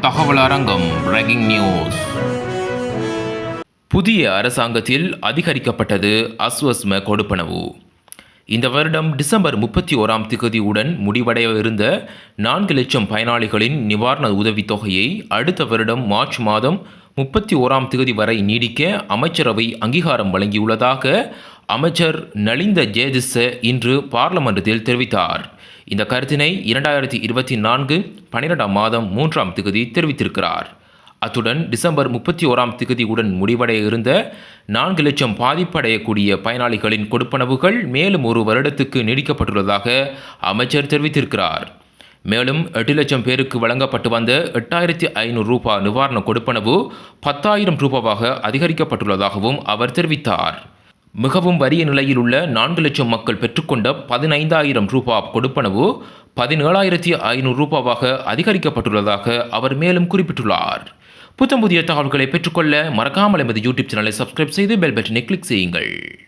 தகவல் அரங்கம் breaking news புதிய அரசாங்கத்தில் அதிகரிக்கப்பட்டது அஸ்வஸ்ம கொடுப்பனவு. இந்த வருடம் டிசம்பர் முப்பத்தி ஓராம் திகதியுடன் முடிவடைய இருந்த நான்கு லட்சம் பயனாளிகளின் நிவாரண உதவித் தொகையை அடுத்த வருடம் மார்ச் மாதம் முப்பத்தி ஓராம் திகதி வரை நீடிக்க அமைச்சரவை அங்கீகாரம் வழங்கியுள்ளதாக அமைச்சர் நலிந்த ஜேதிச இன்று பார்லமெண்டத்தில் தெரிவித்தார். இந்த கருத்தினை இரண்டாயிரத்தி இருபத்தி நான்கு பன்னிரெண்டாம் மாதம் மூன்றாம் திகதி தெரிவித்திருக்கிறார். அத்துடன் டிசம்பர் முப்பத்தி ஓராம் திகதியுடன் முடிவடைய இருந்த நான்கு லட்சம் பாதிப்படையக்கூடிய பயனாளிகளின் கொடுப்பனவுகள் மேலும் ஒரு வருடத்துக்கு நீடிக்கப்பட்டுள்ளதாக அமைச்சர் தெரிவித்திருக்கிறார். மேலும் எட்டு லட்சம் பேருக்கு வழங்கப்பட்டு வந்த எட்டாயிரத்தி ஐநூறு ரூபாய் நிவாரண கொடுப்பனவு பத்தாயிரம் ரூபாவாக அதிகரிக்கப்பட்டுள்ளதாகவும் அவர் தெரிவித்தார். மிகவும் வறிய நிலையில் உள்ள நான்கு லட்சம் மக்கள் பெற்றுக்கொண்ட பதினைந்தாயிரம் ரூபாய் கொடுப்பனவு பதினேழாயிரத்தி ஐநூறு ரூபாவாக அதிகரிக்கப்பட்டுள்ளதாக அவர் மேலும் குறிப்பிட்டுள்ளார். புத்தம் புதிய தகவல்களை பெற்றுக்கொள்ள மறக்காமல் எமது யூடியூப் சேனலை சப்ஸ்கிரைப் செய்து பெல் பட்டனை கிளிக் செய்யுங்கள்.